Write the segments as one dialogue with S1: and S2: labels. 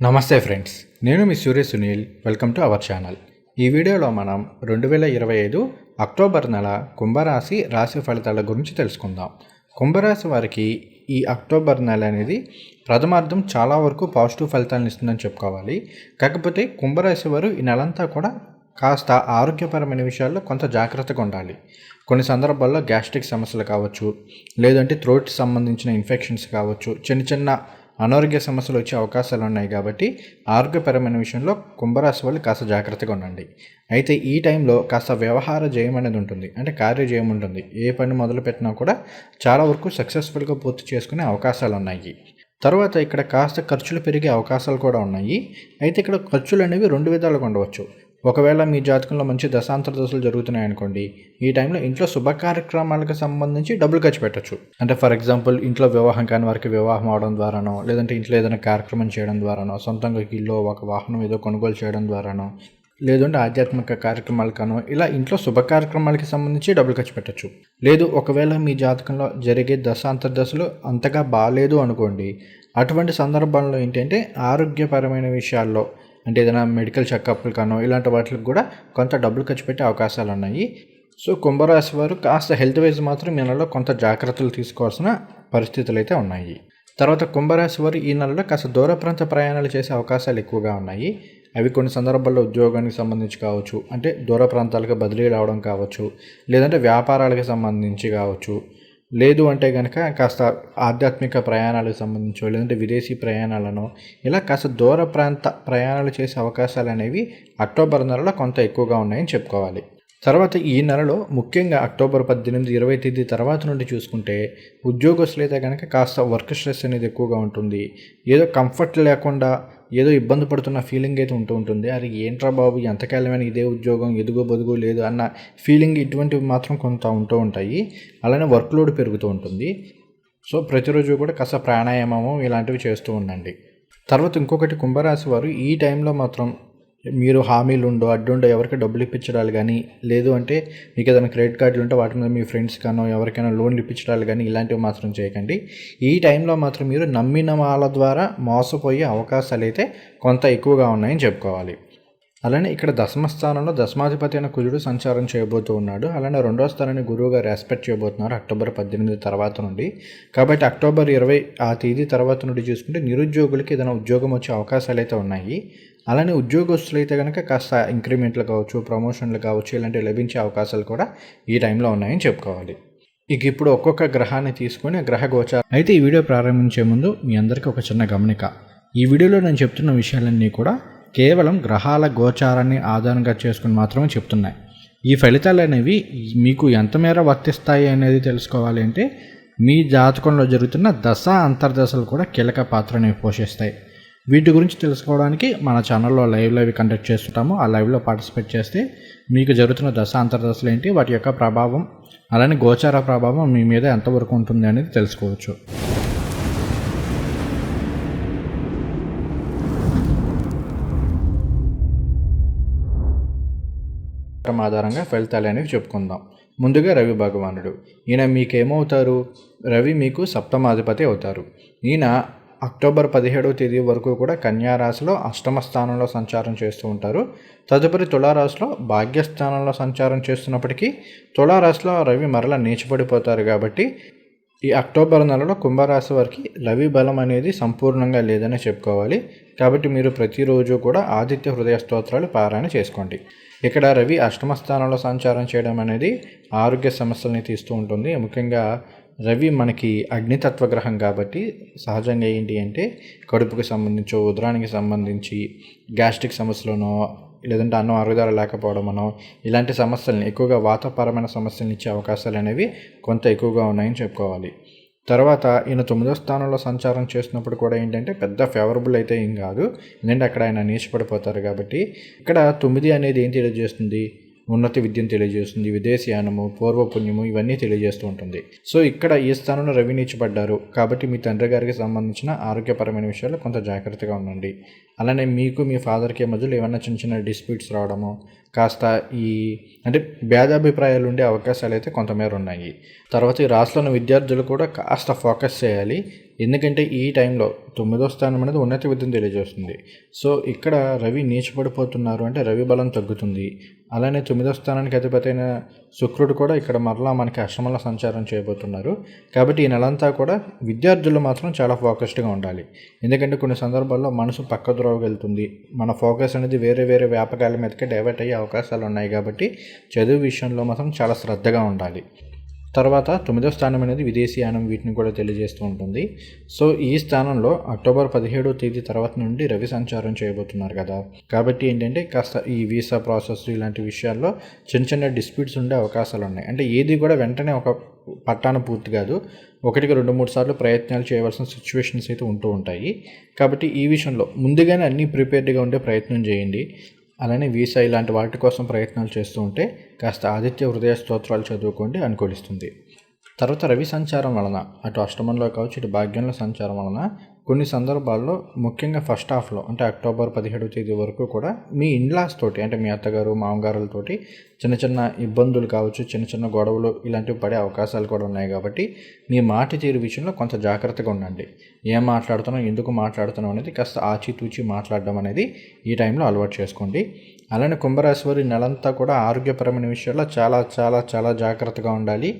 S1: నమస్తే ఫ్రెండ్స్ నేను మీ Surya Sunil welcome to our channel. ఈ వీడియోలో మనం రెండు వేల ఇరవై ఐదు అక్టోబర్ నెల కుంభరాశి రాశి ఫలితాల గురించి తెలుసుకుందాం. కుంభరాశి వారికి ఈ అక్టోబర్ నెల అనేది ప్రథమార్థం చాలా వరకు పాజిటివ్ ఫలితాలను ఇస్తుందని చెప్పుకోవాలి. కాకపోతే కుంభరాశి వారు ఈ నెలంతా కూడా కాస్త ఆరోగ్యపరమైన విషయాల్లో కొంత జాగ్రత్తగా ఉండాలి. కొన్ని సందర్భాల్లో గ్యాస్ట్రిక్ సమస్యలు కావచ్చు లేదంటే థ్రోట్ సంబంధించిన ఇన్ఫెక్షన్స్ కావచ్చు చిన్న చిన్న అనారోగ్య సమస్యలు వచ్చే అవకాశాలు ఉన్నాయి కాబట్టి ఆరోగ్యపరమైన విషయంలో కుంభరాశి వాళ్ళు కాస్త జాగ్రత్తగా ఉండండి. అయితే ఈ టైంలో కాస్త వ్యవహార జయం అనేది ఉంటుంది. అంటే కార్య జయం ఉంటుంది. ఏ పని మొదలు పెట్టినా కూడా చాలా వరకు సక్సెస్ఫుల్గా పూర్తి చేసుకునే అవకాశాలు ఉన్నాయి. తర్వాత ఇక్కడ కాస్త ఖర్చులు పెరిగే అవకాశాలు కూడా ఉన్నాయి. అయితే ఇక్కడ ఖర్చులు అనేవి రెండు విధాలుగా ఉండవచ్చు. ఒకవేళ మీ జాతకంలో మంచి దశాంతర దశలు జరుగుతున్నాయి అనుకోండి ఈ టైంలో ఇంట్లో శుభ కార్యక్రమాలకు సంబంధించి డబ్బులు ఖర్చు పెట్టచ్చు. అంటే ఫర్ ఎగ్జాంపుల్ ఇంట్లో వివాహం కాని వారికి వివాహం అవడం ద్వారానో లేదంటే ఇంట్లో ఏదైనా కార్యక్రమం చేయడం ద్వారానో సొంతంగా ఇల్లు ఒక వాహనం ఏదో కొనుగోలు చేయడం ద్వారానో లేదంటే ఆధ్యాత్మిక కార్యక్రమాలకనో ఇలా ఇంట్లో శుభ కార్యక్రమాలకి సంబంధించి డబ్బులు ఖర్చు పెట్టచ్చు. లేదు ఒకవేళ మీ జాతకంలో జరిగే దశాంతర దశలు అంతగా బాగాలేదు అనుకోండి అటువంటి సందర్భాల్లో ఏంటంటే ఆరోగ్యపరమైన విషయాల్లో అంటే ఏదైనా మెడికల్ చెకప్లు కానో ఇలాంటి వాటికి కూడా కొంత డబ్బులు ఖర్చు పెట్టే అవకాశాలు ఉన్నాయి. సో కుంభరాశి వారు కాస్త హెల్త్ వైజ్ మాత్రం ఈ నెలలో కొంత జాగ్రత్తలు తీసుకోవాల్సిన పరిస్థితులు అయితే ఉన్నాయి. తర్వాత కుంభరాశి వారు ఈ నెలలో కాస్త దూర ప్రాంత ప్రయాణాలు చేసే అవకాశాలు ఎక్కువగా ఉన్నాయి. అవి కొన్ని సందర్భాల్లో ఉద్యోగానికి సంబంధించి కావచ్చు అంటే దూర ప్రాంతాలకు బదిలీ రావడం కావచ్చు లేదంటే వ్యాపారాలకు సంబంధించి కావచ్చు. లేదు అంటే కనుక కాస్త ఆధ్యాత్మిక ప్రయాణాలకు సంబంధించో లేదంటే విదేశీ ప్రయాణాలను ఇలా కాస్త దూర ప్రాంత ప్రయాణాలు చేసే అవకాశాలు అనేవి అక్టోబర్ నెలలో కొంత ఎక్కువగా ఉన్నాయని చెప్పుకోవాలి. తర్వాత ఈ నెలలో ముఖ్యంగా అక్టోబర్ పద్దెనిమిది ఇరవై తేదీ తర్వాత నుండి చూసుకుంటే ఉద్యోగస్తులైతే కనుక కాస్త వర్క్ స్ట్రెస్ అనేది ఎక్కువగా ఉంటుంది. ఏదో కంఫర్ట్ లేకుండా ఏదో ఇబ్బంది పడుతున్న ఫీలింగ్ అయితే ఉంటూ ఉంటుంది. అది ఏంట్రా బాబు ఎంతకాలమైన ఇదే ఉద్యోగం ఎదుగు బదుగు లేదు అన్న ఫీలింగ్ ఇటువంటివి మాత్రం కొంత ఉంటూ ఉంటాయి. అలానే వర్క్ లోడ్ పెరుగుతూ ఉంటుంది. సో ప్రతిరోజు కూడా కాస్త ప్రాణాయామము ఇలాంటివి చేస్తూ ఉండండి. తర్వాత ఇంకొకటి కుంభరాశి వారు ఈ టైంలో మాత్రం మీరు హామీలు ఉండో అడ్డుండో ఎవరికి డబ్బులు ఇప్పించడాలు కానీ లేదు అంటే మీకు ఏదైనా క్రెడిట్ కార్డులు ఉంటే వాటి మీద మీ ఫ్రెండ్స్ కానో ఎవరికైనా లోన్లు ఇప్పించడాలు కానీ ఇలాంటివి మాత్రం చేయకండి. ఈ టైంలో మాత్రం మీరు నమ్మిన వాళ్ళ ద్వారా మోసపోయే అవకాశాలు అయితే కొంత ఎక్కువగా ఉన్నాయని చెప్పుకోవాలి. అలానే ఇక్కడ దశమ స్థానంలో దశమాధిపతి అయిన కుజుడు సంచారం చేయబోతూ ఉన్నాడు. అలానే రెండో స్థానాన్ని గురువుగా రెస్పెక్ట్ చేయబోతున్నారు అక్టోబర్ పద్దెనిమిది తర్వాత నుండి. కాబట్టి అక్టోబర్ ఇరవై ఆ తేదీ తర్వాత నుండి చూసుకుంటే నిరుద్యోగులకి ఏదైనా ఉద్యోగం వచ్చే అవకాశాలు అయితే ఉన్నాయి. అలానే ఉద్యోగస్తులు అయితే కనుక కాస్త ఇంక్రిమెంట్లు కావచ్చు ప్రమోషన్లు కావచ్చు ఇలాంటివి లభించే అవకాశాలు కూడా ఈ టైంలో ఉన్నాయని చెప్పుకోవాలి. ఇక ఇప్పుడు ఒక్కొక్క గ్రహాన్ని తీసుకొని గ్రహ గోచారం అయితే ఈ వీడియో ప్రారంభించే ముందు మీ అందరికీ ఒక చిన్న గమనిక. ఈ వీడియోలో నేను చెప్తున్న విషయాలన్నీ కూడా కేవలం గ్రహాల గోచారాన్ని ఆధారంగా చేసుకుని మాత్రమే చెప్తున్నాయి. ఈ ఫలితాలు అనేవి మీకు ఎంతమేర వర్తిస్తాయి అనేది తెలుసుకోవాలి అంటే మీ జాతకంలో జరుగుతున్న దశ అంతర్దశలు కూడా కీలక పాత్రని పోషిస్తాయి. వీటి గురించి తెలుసుకోవడానికి మన ఛానల్లో లైవ్ లైవ్ కండక్ట్ చేస్తుంటాము. ఆ లైవ్లో పార్టిసిపేట్ చేస్తే మీకు జరుగుతున్న దశ అంతర్దశలు ఏంటి వాటి యొక్క ప్రభావం అలానే గోచార ప్రభావం మీ మీద ఎంతవరకు ఉంటుంది అనేది తెలుసుకోవచ్చు. ఆధారంగా ఫలితాలు అనేవి చెప్పుకుందాం. ముందుగా రవి భగవానుడు. ఈయన మీకేమవుతారు? రవి మీకు సప్తమాధిపతి అవుతారు. ఈయన అక్టోబర్ పదిహేడవ తేదీ వరకు కూడా కన్యారాశిలో అష్టమ స్థానంలో సంచారం చేస్తూ ఉంటారు. తదుపరి తులారాశిలో భాగ్యస్థానంలో సంచారం చేస్తున్నప్పటికీ తులారాశిలో రవి మరల నీచపడిపోతారు కాబట్టి ఈ అక్టోబర్ నెలలో కుంభరాశి వారికి రవి బలం అనేది సంపూర్ణంగా లేదని చెప్పుకోవాలి. కాబట్టి మీరు ప్రతిరోజు కూడా ఆదిత్య హృదయ స్తోత్రాలు పారాయణ చేసుకోండి. ఇక్కడ రవి అష్టమ స్థానంలో సంచారం చేయడం అనేది ఆరోగ్య సమస్యల్ని తీస్తూ ఉంటుంది. ముఖ్యంగా రవి మనకి అగ్నితత్వ గ్రహం కాబట్టి సహజంగా ఏంటి అంటే కడుపుకి సంబంధించి ఉదరానికి సంబంధించి గ్యాస్ట్రిక్ సమస్యలను లేదంటే అన్నం అరుగుదల లేకపోవడమనో ఇలాంటి సమస్యలని ఎక్కువగా వాతాపరమైన సమస్యలను ఇచ్చే అవకాశాలు అనేవి కొంత ఎక్కువగా ఉన్నాయని చెప్పుకోవాలి. తర్వాత ఈయన తొమ్మిదో స్థానంలో సంచారం చేసినప్పుడు కూడా ఏంటంటే పెద్ద ఫేవరబుల్ అయితే ఏం కాదు. ఎందుకంటే అక్కడ ఆయన నీచపడిపోతారు కాబట్టి ఇక్కడ తొమ్మిది అనేది ఏం తెలియజేస్తుంది ఉన్నత విద్యను తెలియజేస్తుంది విదేశీయానము పూర్వపుణ్యము ఇవన్నీ తెలియజేస్తూ ఉంటుంది. సో ఇక్కడ ఈ స్థానంలో రవి నీచబడ్డారు. కాబట్టి మీ తండ్రి గారికి సంబంధించిన ఆరోగ్యపరమైన విషయాలు కొంత జాగ్రత్తగా ఉండండి. అలానే మీకు మీ ఫాదర్కి మధ్యలో ఏమైనా చిన్న చిన్న డిస్ప్యూట్స్ రావడము కాస్త ఈ అంటే భేదాభిప్రాయాలు ఉండే అవకాశాలు అయితే కొంతమేర ఉన్నాయి. తర్వాత ఈ రాష్ట్రంలో విద్యార్థులు కూడా కాస్త ఫోకస్ చేయాలి. ఎందుకంటే ఈ టైంలో తొమ్మిదో స్థానం అనేది ఉన్నత విద్యను తెలియజేస్తుంది. సో ఇక్కడ రవి నీచపడిపోతున్నారు అంటే రవి బలం తగ్గుతుంది. అలానే తొమ్మిదో స్థానానికి అధిపతి అయిన శుక్రుడు కూడా ఇక్కడ మరలా మనకి అష్టమంలో సంచారం చేయబోతున్నారు. కాబట్టి ఈ నెలంతా కూడా విద్యార్థులు మాత్రం చాలా ఫోకస్డ్గా ఉండాలి. ఎందుకంటే కొన్ని సందర్భాల్లో మనసు పక్క వెళ్తుంది. మన ఫోకస్ అనేది వేరే వేరే వ్యాపకాల మీదకి డైవర్ట్ అయ్యే అవకాశాలు ఉన్నాయి కాబట్టి చదువు విషయంలో మాత్రం చాలా శ్రద్ధగా ఉండాలి. తర్వాత తొమ్మిదో స్థానం అనేది విదేశీయానం వీటిని కూడా తెలియజేస్తూ ఉంటుంది. సో ఈ స్థానంలో అక్టోబర్ పదిహేడో తేదీ తర్వాత నుండి రవి సంచారం చేయబోతున్నారు కదా. కాబట్టి ఏంటంటే కాస్త ఈ వీసా ప్రాసెస్ ఇలాంటి విషయాల్లో చిన్న చిన్న డిస్ప్యూట్స్ ఉండే అవకాశాలు ఉన్నాయి. అంటే ఏది కూడా వెంటనే ఒక పట్టాన పూర్తి కాదు. ఒకటికి రెండు మూడు సార్లు ప్రయత్నాలు చేయవలసిన సిచ్యువేషన్స్ అయితే ఉంటూ ఉంటాయి. కాబట్టి ఈ విషయంలో ముందుగానే అన్నీ ప్రిపేర్డ్గా ఉండే ప్రయత్నం చేయండి. అలానే వీసా ఇలాంటి వాటి కోసం ప్రయత్నాలు చేస్తూ ఉంటే కాస్త ఆదిత్య హృదయ స్తోత్రాలు చదువుకోండి అనుకూలిస్తుంది తర్వాత రవి సంచారం వలన అటు అష్టమంలో కావచ్చు ఇటు భాగ్యంలో సంచారం వలన కొన్ని సందర్భాల్లో ముఖ్యంగా ఫస్ట్ హాఫ్లో అంటే అక్టోబర్ పదిహేడవ తేదీ వరకు కూడా మీ ఇన్లాస్ తోటి అంటే మీ అత్తగారు మామగారులతోటి చిన్న చిన్న ఇబ్బందులు కావచ్చు చిన్న చిన్న గొడవలు ఇలాంటివి పడే అవకాశాలు కూడా ఉన్నాయి కాబట్టి మీ మాట తీరు విషయంలో కొంత జాగ్రత్తగా ఉండండి. ఏం మాట్లాడుతున్నాం ఎందుకు మాట్లాడుతున్నాం అనేది కాస్త ఆచితూచి మాట్లాడడం అనేది ఈ టైంలో అలవాటు చేసుకోండి. అలానే కుంభరాశి వారి నెలంతా కూడా ఆరోగ్యపరమైన విషయాల్లో చాలా చాలా చాలా జాగ్రత్తగా ఉండాలి.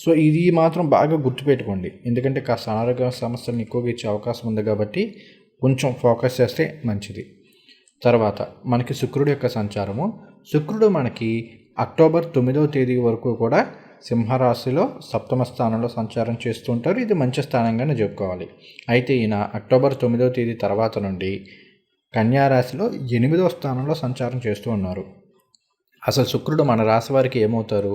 S1: సో ఇది మాత్రం బాగా గుర్తుపెట్టుకోండి. ఎందుకంటే కాస్త అనారోగ్య సమస్యలను ఎక్కువగా ఇచ్చే అవకాశం ఉంది కాబట్టి కొంచెం ఫోకస్ చేస్తే మంచిది. తర్వాత మనకి శుక్రుడు యొక్క సంచారము. శుక్రుడు మనకి అక్టోబర్ తొమ్మిదవ తేదీ వరకు కూడా సింహరాశిలో సప్తమ స్థానంలో సంచారం చేస్తూ ఉంటారు. ఇది మంచి స్థానంగానే చెప్పుకోవాలి. అయితే ఈయన అక్టోబర్ తొమ్మిదవ తేదీ తర్వాత నుండి కన్యారాశిలో ఎనిమిదవ స్థానంలో సంచారం చేస్తూ ఉన్నారు. అసలు శుక్రుడు మన రాశి వారికి ఏమవుతారు?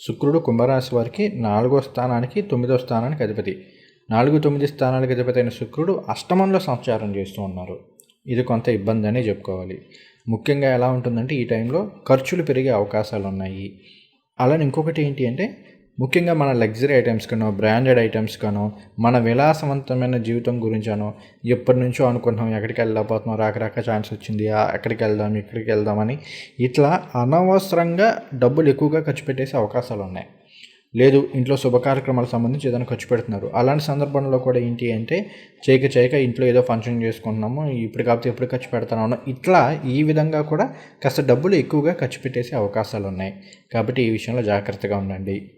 S1: శుక్రుడు కుంభరాశి వారికి నాలుగో స్థానానికి తొమ్మిదో స్థానానికి అధిపతి. నాలుగు తొమ్మిది స్థానాలకు అధిపతి అయిన శుక్రుడు అష్టమంలో సంచారం చేస్తూ ఉన్నారు. ఇది కొంత ఇబ్బంది అనే చెప్పుకోవాలి. ముఖ్యంగా ఎలా ఉంటుందంటే ఈ టైంలో ఖర్చులు పెరిగే అవకాశాలు ఉన్నాయి అలానే ఇంకొకటి ఏంటి అంటే ముఖ్యంగా మన లగ్జరీ ఐటమ్స్ కనో బ్రాండెడ్ ఐటమ్స్ కనో మన విలాసవంతమైన జీవితం గురించానో ఎప్పటి నుంచో అనుకుంటున్నాం ఎక్కడికి వెళ్ళబోతున్నాం రాకరాక ఛాన్స్ వచ్చింది ఎక్కడికి వెళ్దాం ఇక్కడికి వెళ్దామని. ఇట్లా అనవసరంగా డబ్బులు ఎక్కువగా ఖర్చు పెట్టేసే అవకాశాలు ఉన్నాయి. లేదు ఇంట్లో శుభ కార్యక్రమాలకు సంబంధించి ఏదైనా ఖర్చు పెడుతున్నారు. అలాంటి సందర్భంలో కూడా ఏంటి అంటే చేయక చేయక ఇంట్లో ఏదో ఫంక్షన్ చేసుకుంటున్నాము ఇప్పుడు కాకపోతే ఎప్పుడు ఖర్చు పెడతాను ఇట్లా ఈ విధంగా కూడా కాస్త డబ్బులు ఎక్కువగా ఖర్చు పెట్టేసే అవకాశాలు ఉన్నాయి. కాబట్టి ఈ విషయంలో జాగ్రత్తగా ఉండండి.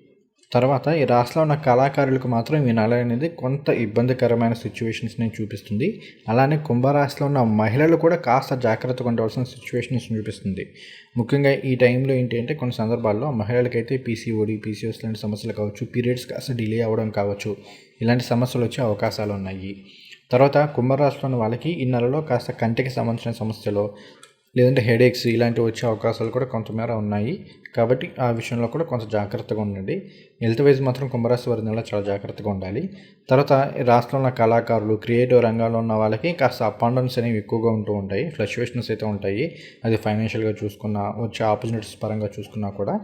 S1: తర్వాత ఈ రాష్ట్రంలో ఉన్న కళాకారులకు మాత్రం ఈ నెల అనేది కొంత ఇబ్బందికరమైన సిచ్యువేషన్స్ని చూపిస్తుంది. అలానే కుంభరాశిలో ఉన్న మహిళలు కూడా కాస్త జాగ్రత్తగా ఉండవలసిన సిచ్యువేషన్స్ చూపిస్తుంది. ముఖ్యంగా ఈ టైంలో ఏంటి అంటే కొన్ని సందర్భాల్లో మహిళలకైతే పీసీఓడి పీసీఓస్ లాంటి సమస్యలు కావచ్చు పీరియడ్స్ కాస్త డిలే అవ్వడం కావచ్చు ఇలాంటి సమస్యలు వచ్చే అవకాశాలు ఉన్నాయి. తర్వాత కుంభరాశిలో ఉన్న వాళ్ళకి ఈ నెలలో కాస్త కంటికి సంబంధించిన సమస్యలు లేదంటే హెడేక్స్ ఇలాంటివి వచ్చే అవకాశాలు కూడా కొంతమేర ఉన్నాయి. కాబట్టి ఆ విషయంలో కూడా కొంత జాగ్రత్తగా ఉండండి. హెల్త్ వైజ్ మాత్రం కుంభరాశి వారి నెల చాలా జాగ్రత్తగా ఉండాలి. తర్వాత రాష్ట్రంలో ఉన్న కళాకారులు క్రియేటివ్ రంగాల్లో ఉన్న వాళ్ళకి కాస్త అప్ అండ్ డౌన్స్ అనేవి ఎక్కువగా ఉంటూ ఉంటాయి. ఫ్లక్చువేషన్స్ అయితే ఉంటాయి. అది ఫైనాన్షియల్గా చూసుకున్నా వచ్చే ఆపర్చునిటీస్ పరంగా చూసుకున్నా కూడా.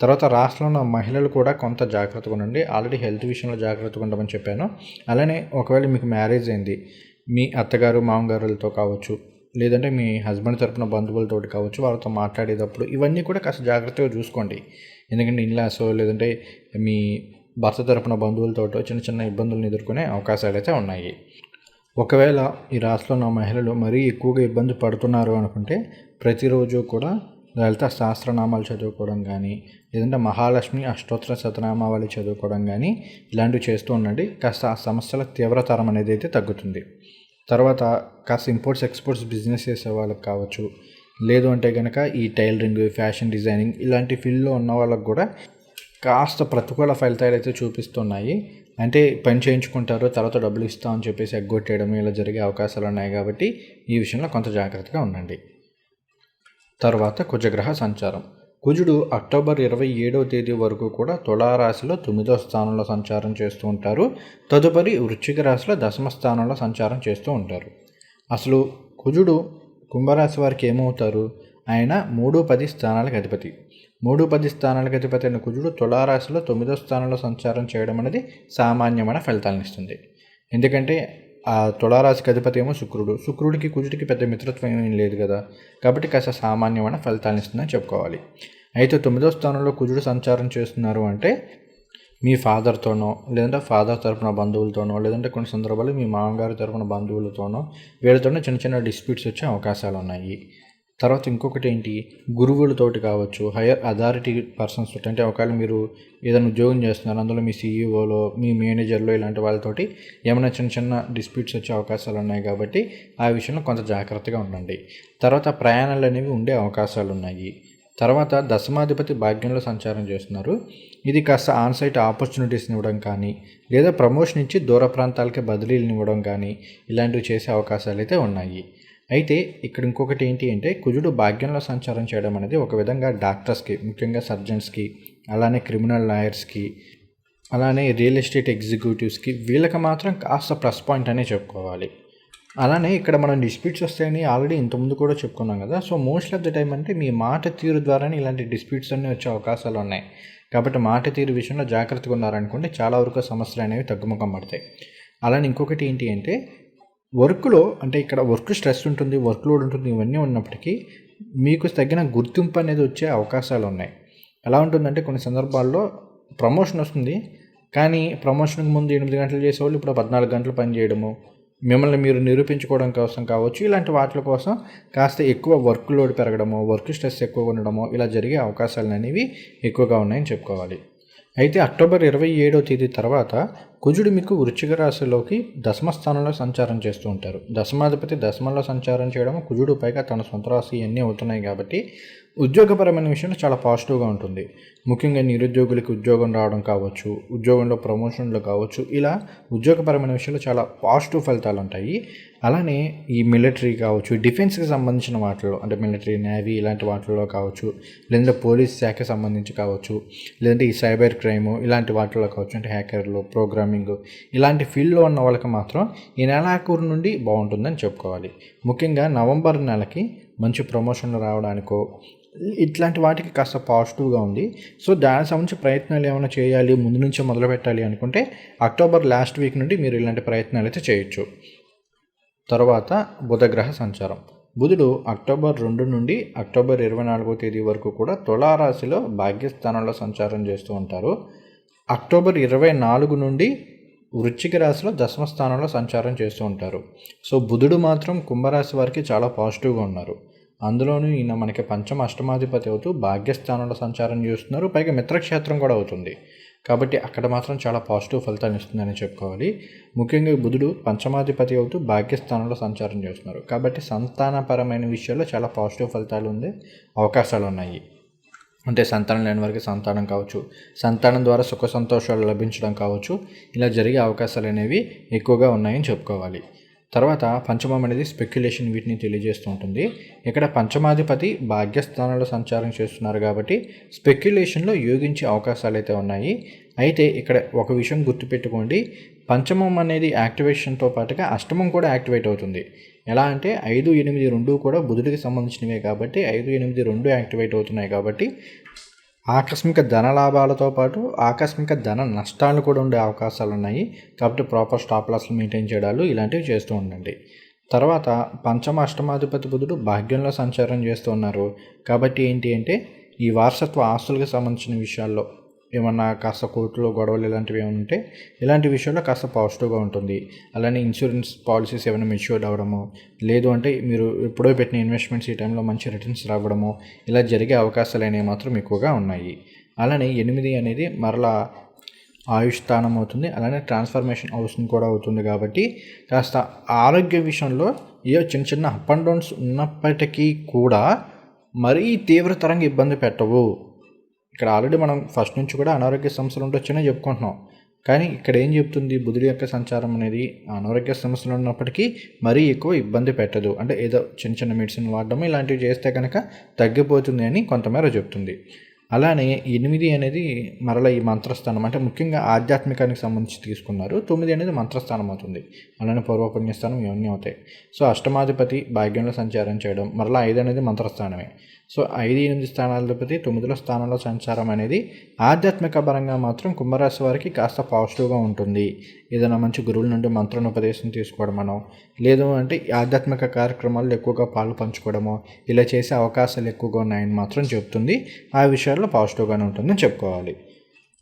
S1: తర్వాత రాష్ట్రంలో ఉన్న మహిళలు కూడా కొంత జాగ్రత్తగా ఉండండి. ఆల్రెడీ హెల్త్ విషయంలో జాగ్రత్తగా ఉండమని చెప్పాను. అలానే ఒకవేళ మీకు మ్యారేజ్ అయింది మీ అత్తగారు మామగారులతో కావచ్చు లేదంటే మీ హస్బెండ్ తరపున బంధువులతోటి కావచ్చు వాళ్ళతో మాట్లాడేటప్పుడు ఇవన్నీ కూడా కాస్త జాగ్రత్తగా చూసుకోండి. ఎందుకంటే ఇన్లాసో లేదంటే మీ భర్త తరపున బంధువులతో చిన్న చిన్న ఇబ్బందులను ఎదుర్కొనే అవకాశాలు అయితే ఉన్నాయి. ఒకవేళ ఈ రాశిలో ఉన్న మహిళలు మరీ ఎక్కువగా ఇబ్బంది పడుతున్నారు అనుకుంటే ప్రతిరోజు కూడా లలిత సహస్రనామాలు చదువుకోవడం కానీ లేదంటే మహాలక్ష్మి అష్టోత్తర శతనామావళి చదువుకోవడం కానీ ఇలాంటివి చేస్తూ ఉండండి. కాస్త ఆ సమస్యల తీవ్రతరం అనేది అయితే తగ్గుతుంది. తర్వాత కాస్త ఇంపోర్ట్స్ ఎక్స్పోర్ట్స్ బిజినెస్ చేసే వాళ్ళకి కావచ్చు. లేదు అంటే కనుక ఈ టైలరింగ్ ఫ్యాషన్ డిజైనింగ్ ఇలాంటి ఫీల్డ్లో ఉన్న వాళ్ళకి కూడా కాస్త ప్రతికూల ఫలితాలు అయితే చూపిస్తున్నాయి. అంటే పని చేయించుకుంటారు తర్వాత డబ్బులు ఇస్తామని చెప్పేసి ఎగ్గొట్టేయడం ఇలా జరిగే అవకాశాలు ఉన్నాయి కాబట్టి ఈ విషయంలో కొంత జాగ్రత్తగా ఉండండి. తర్వాత కుజగ్రహ సంచారం. కుజుడు అక్టోబర్ ఇరవై ఏడవ తేదీ వరకు కూడా తులారాశిలో తొమ్మిదో స్థానంలో సంచారం చేస్తూ ఉంటారు. తదుపరి వృశ్చిక రాశిలో దశమ స్థానంలో సంచారం చేస్తూ ఉంటారు. అసలు కుజుడు కుంభరాశి వారికి ఏమవుతారు? ఆయన మూడు పది స్థానాలకు అధిపతి. మూడు పది స్థానాలకు అధిపతి అయిన కుజుడు తులారాశిలో తొమ్మిదో స్థానంలో సంచారం చేయడం అనేది సామాన్యమైన ఫలితాలను ఇస్తుంది. ఎందుకంటే ఆ తులారాశికి అధిపతి ఏమో శుక్రుడు. శుక్రుడికి కుజుడికి పెద్ద మిత్రత్వం ఏమీ లేదు కదా. కాబట్టి కాస్త సామాన్యమైన ఫలితాలను ఇస్తుందని చెప్పుకోవాలి. అయితే తొమ్మిదో స్థానంలో కుజుడు సంచారం చేస్తున్నారు అంటే మీ ఫాదర్తోనో లేదంటే ఫాదర్ తరపున బంధువులతోనో లేదంటే కొన్ని సందర్భాలు మీ మామగారి తరపున బంధువులతోనో వీళ్ళతోనే చిన్న చిన్న డిస్ప్యూట్స్ వచ్చే అవకాశాలు ఉన్నాయి. తర్వాత ఇంకొకటి ఏంటి గురువులతోటి కావచ్చు హయ్యర్ అథారిటీ పర్సన్స్ తోటి అంటే ఒకవేళ మీరు ఏదైనా ఉద్యోగం చేస్తున్నారు అందులో మీ సీఈఓలో మీ మేనేజర్లో ఇలాంటి వాళ్ళతోటి ఏమైనా చిన్న చిన్న డిస్ప్యూట్స్ వచ్చే అవకాశాలు ఉన్నాయి కాబట్టి ఆ విషయంలో కొంత జాగ్రత్తగా ఉండండి. తర్వాత ప్రయాణాలు అనేవి ఉండే అవకాశాలు ఉన్నాయి. తర్వాత దశమాధిపతి భాగ్యంలో సంచారం చేస్తున్నారు. ఇది కాస్త ఆన్సైట్ ఆపర్చునిటీస్ని ఇవ్వడం కానీ లేదా ప్రమోషన్ ఇచ్చి దూర ప్రాంతాలకి బదిలీలను ఇవ్వడం కానీ ఇలాంటివి చేసే అవకాశాలు అయితే ఉన్నాయి. అయితే ఇక్కడ ఇంకొకటి ఏంటి అంటే కుజుడు భాగ్యంలో సంచారం చేయడం అనేది ఒక విధంగా డాక్టర్స్కి ముఖ్యంగా సర్జన్స్కి అలానే క్రిమినల్ లాయర్స్కి అలానే రియల్ ఎస్టేట్ ఎగ్జిక్యూటివ్స్కి వీళ్ళకి మాత్రం కాస్త ప్లస్ పాయింట్ అనే చెప్పుకోవాలి. అలానే ఇక్కడ మనం డిస్ప్యూట్స్ వస్తాయని ఆల్రెడీ ఇంతకుముందు కూడా చెప్పుకున్నాం కదా so most of the time అంటే మీ మాట తీరు ద్వారానే ఇలాంటి డిస్ప్యూట్స్ అన్నీ వచ్చే అవకాశాలు ఉన్నాయి. కాబట్టి మాట తీరు విషయంలో జాగ్రత్తగా ఉన్నారనుకుంటే చాలా వరకు సమస్యలు అనేవి తగ్గుముఖం పడతాయి. అలానే ఇంకొకటి ఏంటి అంటే వర్క్లో అంటే ఇక్కడ వర్క్ స్ట్రెస్ ఉంటుంది వర్క్ లోడ్ ఉంటుంది ఇవన్నీ ఉన్నప్పటికీ మీకు తగిన గుర్తింపు అనేది వచ్చే అవకాశాలు ఉన్నాయి. ఎలా ఉంటుందంటే కొన్ని సందర్భాల్లో ప్రమోషన్ వస్తుంది కానీ ప్రమోషన్కి ముందు ఎనిమిది గంటలు చేసేవాళ్ళు ఇప్పుడు పద్నాలుగు గంటలు పని చేయడము మిమ్మల్ని మీరు నిరూపించుకోవడం కోసం కావచ్చు ఇలాంటి వాటి కోసం కాస్త ఎక్కువ వర్క్ లోడ్ పెరగడము వర్క్ స్ట్రెస్ ఎక్కువగా ఉండడము ఇలా జరిగే అవకాశాలు అనేవి ఎక్కువగా ఉన్నాయని చెప్పుకోవాలి. అయితే అక్టోబర్ ఇరవై ఏడో తేదీ తర్వాత కుజుడు మీకు వృచ్చిక రాశిలోకి దశమ స్థానంలో సంచారం చేస్తూ ఉంటారు. దశమాధిపతి దశమంలో సంచారం చేయడం కుజుడు పైగా తన సొంత రాశి ఇవన్నీ అవుతున్నాయి కాబట్టి ఉద్యోగపరమైన విషయంలో చాలా పాజిటివ్గా ఉంటుంది. ముఖ్యంగా నిరుద్యోగులకి ఉద్యోగం రావడం కావచ్చు ఉద్యోగంలో ప్రమోషన్లు కావచ్చు ఇలా ఉద్యోగపరమైన విషయంలో చాలా పాజిటివ్ ఫలితాలు ఉంటాయి. అలానే ఈ మిలిటరీ కావచ్చు డిఫెన్స్కి సంబంధించిన వాటిలో అంటే మిలిటరీ నేవీ ఇలాంటి వాటిల్లో కావచ్చు లేదంటే పోలీస్ శాఖకి సంబంధించి కావచ్చు లేదంటే ఈ సైబర్ క్రైమ్ ఇలాంటి వాటిలో కావచ్చు అంటే హ్యాకర్లు ప్రోగ్రామింగ్ ఇలాంటి ఫీల్డ్లో ఉన్న వాళ్ళకి మాత్రం ఈ నెలాఖరు నుండి బాగుంటుందని చెప్పుకోవాలి. ముఖ్యంగా నవంబర్ నెలకి మంచి ప్రమోషన్లు రావడానికో ఇట్లాంటి వాటికి కాస్త పాజిటివ్గా ఉంది. సో దానికి సంబంధించి ప్రయత్నాలు ఏమైనా చేయాలి ముందు నుంచే మొదలు పెట్టాలి అనుకుంటే అక్టోబర్ లాస్ట్ వీక్ నుండి మీరు ఇలాంటి ప్రయత్నాలు అయితే చేయొచ్చు. తర్వాత బుధగ్రహ సంచారం. బుధుడు అక్టోబర్ రెండు నుండి అక్టోబర్ ఇరవై నాలుగో తేదీ వరకు కూడా తులారాశిలో భాగ్యస్థానంలో సంచారం చేస్తూ ఉంటారు. అక్టోబర్ ఇరవై నాలుగు నుండి వృశ్చిక రాశిలో దశమ స్థానంలో సంచారం చేస్తూ ఉంటారు. సో బుధుడు మాత్రం కుంభరాశి వారికి చాలా పాజిటివ్గా ఉన్నారు. అందులోనూ ఈయన మనకి పంచమ అష్టమాధిపతి అవుతూ భాగ్యస్థానంలో సంచారం చేస్తున్నారు. పైగా మిత్రక్షేత్రం కూడా అవుతుంది. కాబట్టి అక్కడ మాత్రం చాలా పాజిటివ్ ఫలితాలు ఇస్తుందని చెప్పుకోవాలి. ముఖ్యంగా బుధుడు పంచమాధిపతి అవుతూ భాగ్యస్థానంలో సంచారం చేస్తున్నారు. కాబట్టి సంతానపరమైన విషయాల్లో చాలా పాజిటివ్ ఫలితాలు ఉండే అవకాశాలు ఉన్నాయి. అంటే సంతానం లేని వారికి సంతానం కావచ్చు. సంతానం ద్వారా సుఖ సంతోషాలు లభించడం కావచ్చు. ఇలా జరిగే అవకాశాలు అనేవి ఎక్కువగా ఉన్నాయని చెప్పుకోవాలి. తర్వాత పంచమం అనేది స్పెక్యులేషన్ వీటిని తెలియజేస్తూ ఉంటుంది. ఇక్కడ పంచమాధిపతి భాగ్యస్థానంలో సంచారం చేస్తున్నారు కాబట్టి స్పెక్యులేషన్లో యోగించే అవకాశాలు అయితే ఉన్నాయి. అయితే ఇక్కడ ఒక విషయం గుర్తుపెట్టుకోండి. పంచమం అనేది యాక్టివేషన్తో పాటుగా అష్టమం కూడా యాక్టివేట్ అవుతుంది. ఎలా అంటే ఐదు ఎనిమిది రెండు కూడా బుధుడికి సంబంధించినవే కాబట్టి ఐదు ఎనిమిది రెండు యాక్టివేట్ అవుతున్నాయి కాబట్టి ఆకస్మిక ధన లాభాలతో పాటు ఆకస్మిక ధన నష్టాలు కూడా ఉండే అవకాశాలు ఉన్నాయి. కాబట్టి ప్రాపర్ స్టాప్ లాస్లు మెయింటైన్ చేయడాలు ఇలాంటివి చేస్తూ ఉండండి. తర్వాత పంచమ అష్టమాధిపతి బుధుడు భాగ్యంలో సంచారం చేస్తూ ఉన్నారు. కాబట్టి ఏంటి అంటే ఈ వారసత్వ ఆస్తులకు సంబంధించిన విషయాల్లో ఏమన్నా కాస్త కోర్టులో గొడవలు ఇలాంటివి ఏమైనా ఉంటే ఇలాంటి విషయంలో కాస్త పాజిటివ్గా ఉంటుంది. అలానే ఇన్సూరెన్స్ పాలసీస్ ఏమైనా మెచ్యూర్డ్ అవ్వడము లేదు అంటే మీరు ఎప్పుడో పెట్టిన ఇన్వెస్ట్మెంట్స్ ఈ టైంలో మంచి రిటర్న్స్ రావడము ఇలా జరిగే అవకాశాలు అనేవి మాత్రం ఎక్కువగా ఉన్నాయి. అలానే ఎనిమిది అనేది మరలా ఆయుష్ స్థానం అవుతుంది. అలానే ట్రాన్స్ఫర్మేషన్ అవసరం కూడా అవుతుంది కాబట్టి కాస్త ఆరోగ్య విషయంలో ఏ చిన్న చిన్న అప్ అండ్ డౌన్స్ ఉన్నప్పటికీ కూడా మరీ తీవ్రతరంగా ఇబ్బంది పెట్టవు. ఇక్కడ ఆల్రెడీ మనం ఫస్ట్ నుంచి కూడా అనారోగ్య సమస్యలు ఉండొచ్చనే చెప్పుకుంటున్నాం. కానీ ఇక్కడ ఏం చెప్తుంది? బుధుడి యొక్క సంచారం అనేది అనారోగ్య సమస్యలు ఉన్నప్పటికీ మరీ ఎక్కువ ఇబ్బంది పెట్టదు. అంటే ఏదో చిన్న చిన్న మెడిసిన్ వాడడం ఇలాంటివి చేస్తే కనుక తగ్గిపోతుంది అని కొంతమేర చెప్తుంది. అలానే ఎనిమిది అనేది మరల ఈ మంత్రస్థానం అంటే ముఖ్యంగా ఆధ్యాత్మికానికి సంబంధించి తీసుకున్నారు. తొమ్మిది అనేది మంత్రస్థానం అవుతుంది. అలానే పూర్వపుణ్యస్థానం ఇవన్నీ అవుతాయి. సో అష్టమాధిపతి భాగ్యంలో సంచారం చేయడం మరలా ఐదు అనేది మంత్రస్థానమే సో ఐదు ఎనిమిది స్థానాధిపతి తొమ్మిదిలో స్థానంలో సంచారం అనేది ఆధ్యాత్మిక పరంగా మాత్రం కుంభరాశి వారికి కాస్త పాజిటివ్గా ఉంటుంది. ఏదైనా మంచి గురువుల నుండి మంత్రోపదేశం తీసుకోవడం మనం లేదు అంటే ఆధ్యాత్మిక కార్యక్రమాల్లో ఎక్కువగా పాలు పంచుకోవడమో ఇలా చేసే అవకాశాలు ఎక్కువగా ఉన్నాయని మాత్రం చెప్తుంది. ఆ విషయాల్లో పాజిటివ్గానే ఉంటుందని చెప్పుకోవాలి.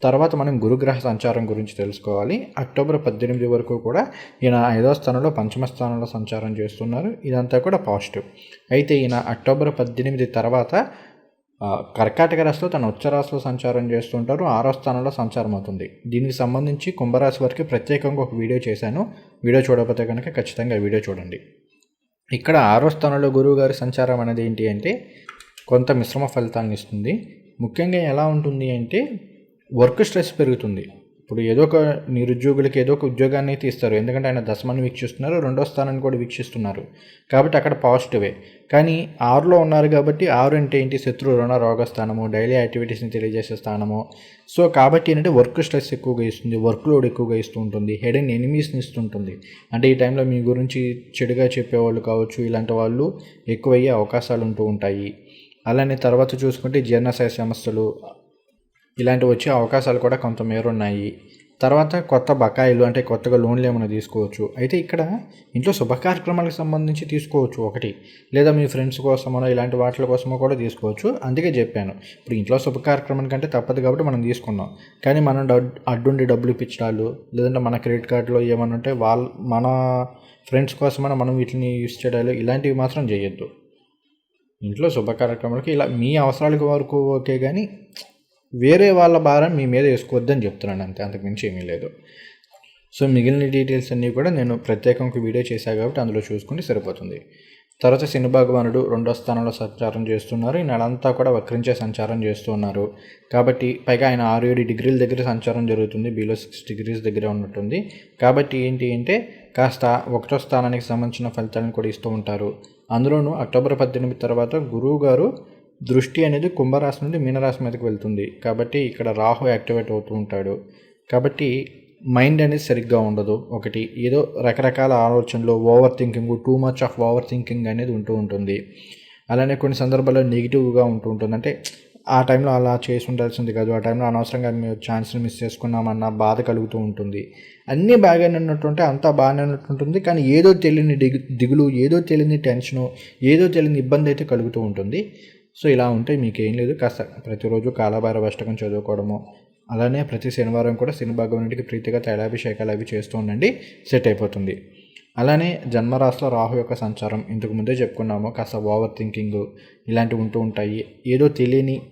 S1: తర్వాత మనం గురుగ్రహ సంచారం గురించి తెలుసుకోవాలి. అక్టోబర్ పద్దెనిమిది వరకు కూడా ఈయన ఐదో స్థానంలో పంచమ స్థానంలో సంచారం చేస్తున్నారు. ఇదంతా కూడా పాజిటివ్. అయితే ఈయన అక్టోబర్ పద్దెనిమిది తర్వాత కర్కాటక రాశిలో తన ఉచ్చరాశిలో సంచారం చేస్తుంటారు. ఆరో స్థానంలో సంచారం అవుతుంది. దీనికి సంబంధించి కుంభరాశి వరకు ప్రత్యేకంగా ఒక వీడియో చేశాను. వీడియో చూడకపోతే కనుక ఖచ్చితంగా వీడియో చూడండి. ఇక్కడ ఆరో స్థానంలో గురువు గారి సంచారం అనేది ఏంటి అంటే కొంత మిశ్రమ ఫలితాలను ఇస్తుంది. ముఖ్యంగా ఎలా ఉంటుంది అంటే వర్క్ స్ట్రెస్ పెరుగుతుంది. ఇప్పుడు ఏదో ఒక నిరుద్యోగులకి ఏదో ఒక ఉద్యోగాన్ని అయితే ఇస్తారు ఎందుకంటే ఆయన దశమాన్ని వీక్షిస్తున్నారు రెండో స్థానాన్ని కూడా వీక్షిస్తున్నారు. కాబట్టి అక్కడ పాజిటివే. కానీ ఆరులో ఉన్నారు కాబట్టి ఆరు అంటే ఏంటి? శత్రు రుణ రోగ స్థానము డైలీ యాక్టివిటీస్ని తెలియజేసే స్థానము. సో కాబట్టి ఏంటంటే వర్క్ స్ట్రెస్ ఎక్కువగా ఇస్తుంది వర్క్ లోడ్ ఎక్కువగా ఇస్తూ ఉంటుంది హెడ్ అండ్ ఎనిమీస్ని ఇస్తుంటుంది. అంటే ఈ టైంలో మీ గురించి చెడుగా చెప్పేవాళ్ళు కావచ్చు ఇలాంటి వాళ్ళు ఎక్కువయ్యే అవకాశాలు ఉంటూ ఉంటాయి. అలానే తర్వాత చూసుకుంటే జీర్ణశయ సమస్యలు ఇలాంటివి వచ్చే అవకాశాలు కూడా కొంతమేర ఉన్నాయి. తర్వాత కొత్త బకాయిలు అంటే కొత్తగా లోన్లు ఏమైనా తీసుకోవచ్చు. అయితే ఇక్కడ ఇంట్లో శుభ కార్యక్రమాలకు సంబంధించి తీసుకోవచ్చు ఒకటి. లేదా మీ ఫ్రెండ్స్ కోసమో ఇలాంటి వాటి కోసమో కూడా తీసుకోవచ్చు. అందుకే చెప్పాను. ఇప్పుడు ఇంట్లో శుభకార్యక్రమం కంటే తప్పదు కాబట్టి మనం తీసుకున్నాం. కానీ మనం అడ్డుండి డబ్బులు ఇప్పించడాలు లేదంటే మన క్రెడిట్ కార్డులో ఏమైనా ఉంటే వాళ్ళ మన ఫ్రెండ్స్ కోసమైనా మనం వీటిని యూస్ చేయడాలు ఇలాంటివి మాత్రం చేయొద్దు. ఇంట్లో శుభ కార్యక్రమాలకి ఇలా మీ అవసరాలకు వరకు ఓకే కానీ వేరే వాళ్ళ భారం మీ మీద వేసుకోవద్దని చెప్తున్నాను అంతే అంతకుమించి ఏమీ లేదు. సో మిగిలిన డీటెయిల్స్ అన్నీ కూడా నేను ప్రత్యేకంగా వీడియో చేశాను కాబట్టి అందులో చూసుకుంటే సరిపోతుంది. తర్వాత శని భగవానుడు రెండో స్థానంలో సంచారం చేస్తున్నారు. ఈ నెలంతా కూడా వక్రించే సంచారం చేస్తున్నారు కాబట్టి పైగా ఆయన ఆరు ఏడు డిగ్రీల దగ్గర సంచారం జరుగుతుంది. బిలో సిక్స్ డిగ్రీస్ దగ్గర ఉన్నట్టుంది. కాబట్టి ఏంటి అంటే కాస్త ఒకటో స్థానానికి సంబంధించిన ఫలితాలను కూడా ఇస్తూ ఉంటారు. అందులోనూ అక్టోబర్ పద్దెనిమిది తర్వాత గురువు గారు దృష్టి అనేది కుంభరాశి నుండి మీనరాశి మీదకి వెళ్తుంది. కాబట్టి ఇక్కడ రాహు యాక్టివేట్ అవుతూ ఉంటాడు. కాబట్టి మైండ్ అనేది సరిగ్గా ఉండదు. ఒకటి ఏదో రకరకాల ఆలోచనలు over thinking too much of over thinking అనేది ఉంటూ ఉంటుంది. అలానే కొన్ని సందర్భాల్లో నెగిటివ్గా ఉంటూ ఉంటుంది. అంటే ఆ టైంలో అలా చేసి ఉండాల్సింది కాదు. ఆ టైంలో అనవసరంగా మేము ఛాన్స్ని మిస్ చేసుకున్నామన్న బాధ కలుగుతూ ఉంటుంది. అన్నీ బాగానే ఉన్నట్టుంటే అంతా బాగానే ఉన్నట్టుంటుంది. కానీ ఏదో తెలియని దిగు దిగులు ఏదో తెలియని టెన్షను ఏదో తెలియని ఇబ్బంది అయితే కలుగుతూ ఉంటుంది. సో ఇలా ఉంటే మీకు ఏం లేదు. కాస్త ప్రతిరోజు కాలభైరవ అష్టకం చదువుకోవడము అలానే ప్రతి శనివారం కూడా శని భగవానుడికి ప్రీతిగా తైలాభిషేకాలు అవి చేస్తూ ఉండండి. సెట్ అయిపోతుంది. అలానే జన్మరాశిలో రాహు యొక్క సంచారం ఇంతకు ముందే చెప్పుకున్నాము. కాస్త ఓవర్ థింకింగ్ ఇలాంటివి ఉంటూ ఉంటాయి. ఏదో తెలియని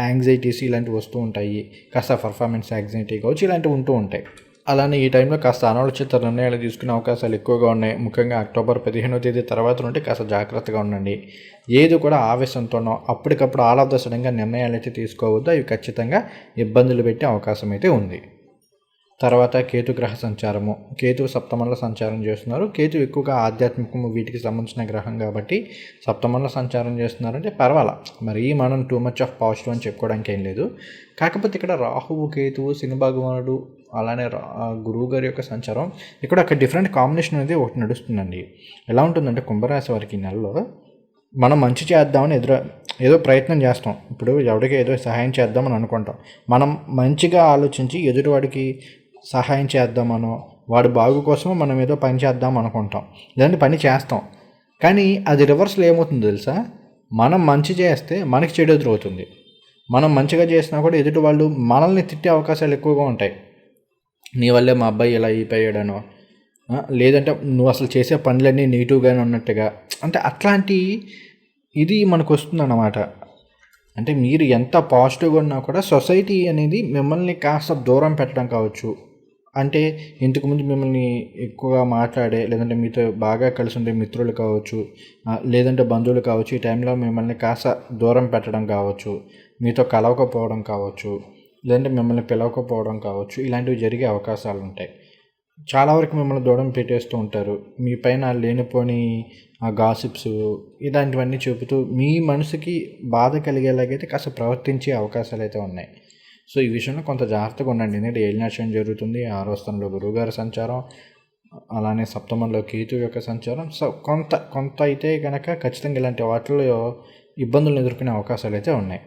S1: యాంగ్జైటీస్ ఇలాంటివి వస్తూ ఉంటాయి. కాస్త పర్ఫార్మెన్స్ యాంగ్జైటీ కావచ్చు ఇలాంటివి ఉంటూ ఉంటాయి. అలానే ఈ టైంలో కాస్త అనాలోచిత నిర్ణయాలు తీసుకునే అవకాశాలు ఎక్కువగా ఉన్నాయి. ముఖ్యంగా అక్టోబర్ పదిహేనో తేదీ తర్వాత నుండి కాస్త జాగ్రత్తగా ఉండండి. ఏది కూడా ఆవేశంతోనో అప్పటికప్పుడు ఆల్ ఆఫ్ ద సడన్గా నిర్ణయాలు అయితే తీసుకోవద్దు? అవి ఖచ్చితంగా ఇబ్బందులు పెట్టే అవకాశం అయితే ఉంది. తర్వాత కేతు గ్రహ సంచారము. కేతు సప్తమంలో సంచారం చేస్తున్నారు. కేతు ఎక్కువగా ఆధ్యాత్మికము వీటికి సంబంధించిన గ్రహం కాబట్టి సప్తమంలో సంచారం చేస్తున్నారంటే పర్వాలా. మరి మనం టూ మచ్ ఆఫ్ పాజిటివ్ అని చెప్పుకోవడానికి ఏం లేదు. కాకపోతే ఇక్కడ రాహువు కేతువు శని భగవానుడు అలానే గురువు గారి యొక్క సంచారం ఇక్కడ ఒక డిఫరెంట్ కాంబినేషన్ అనేది ఒకటి నడుస్తుందండి. ఎలా ఉంటుందంటే కుంభరాశి వారికి నెలలో మనం మంచి చేద్దామని ఎదురు ఏదో ప్రయత్నం చేస్తాం. ఇప్పుడు ఎవరికి ఏదో సహాయం చేద్దామని అనుకుంటాం. మనం మంచిగా ఆలోచించి ఎదుటివాడికి సహాయం చేద్దామనో వాడి బాగు కోసమో మనం ఏదో పని చేద్దాం అనుకుంటాం. లేదంటే పని చేస్తాం. కానీ అది రివర్స్లో ఏమవుతుందో తెలుసా? మనం మంచి చేస్తే మనకి చెడు ఎదురవుతుంది మనం మంచిగా చేసినా కూడా ఎదుటి వాళ్ళు మనల్ని తిట్టే అవకాశాలు ఎక్కువగా ఉంటాయి. నీ వల్లే మా అబ్బాయి ఇలా అయిపోయాడనో లేదంటే నువ్వు అసలు చేసే పనులన్నీ నెగిటివ్గానే ఉన్నట్టుగా. అంటే అట్లాంటి ఇది మనకు వస్తుందన్నమాట. అంటే మీరు ఎంత పాజిటివ్గా ఉన్నా కూడా సొసైటీ అనేది మిమ్మల్ని కాస్త దూరం పెట్టడం కావచ్చు. అంటే ఇంతకుముందు మిమ్మల్ని ఎక్కువగా మాట్లాడే లేదంటే మీతో బాగా కలిసి ఉండే మిత్రులు కావచ్చు లేదంటే బంధువులు కావచ్చు ఈ టైంలో మిమ్మల్ని కాస్త దూరం పెట్టడం కావచ్చు మీతో కలవకపోవడం కావచ్చు లేదంటే మిమ్మల్ని పిలవకపోవడం కావచ్చు ఇలాంటివి జరిగే అవకాశాలు ఉంటాయి. చాలా వరకు మిమ్మల్ని దూరం పెట్టేస్తూ ఉంటారు. మీ పైన లేనిపోని ఆ గాసిప్స్ ఇలాంటివన్నీ చెబుతూ మీ మనసుకి బాధ కలిగేలాగైతే కాస్త ప్రవర్తించే అవకాశాలు అయితే ఉన్నాయి. సో ఈ విషయంలో కొంత జాగ్రత్తగా ఉండండి. ఎందుకంటే ఏలినాశయం జరుగుతుంది ఆరో స్థానంలో గురువుగారి సంచారం అలానే సప్తమంలో కేతు యొక్క సంచారం. సో కొంత కొంత అయితే కనుక ఖచ్చితంగా ఇలాంటి వాటిల్లో ఇబ్బందులు ఎదుర్కొనే అవకాశాలు అయితే ఉన్నాయి.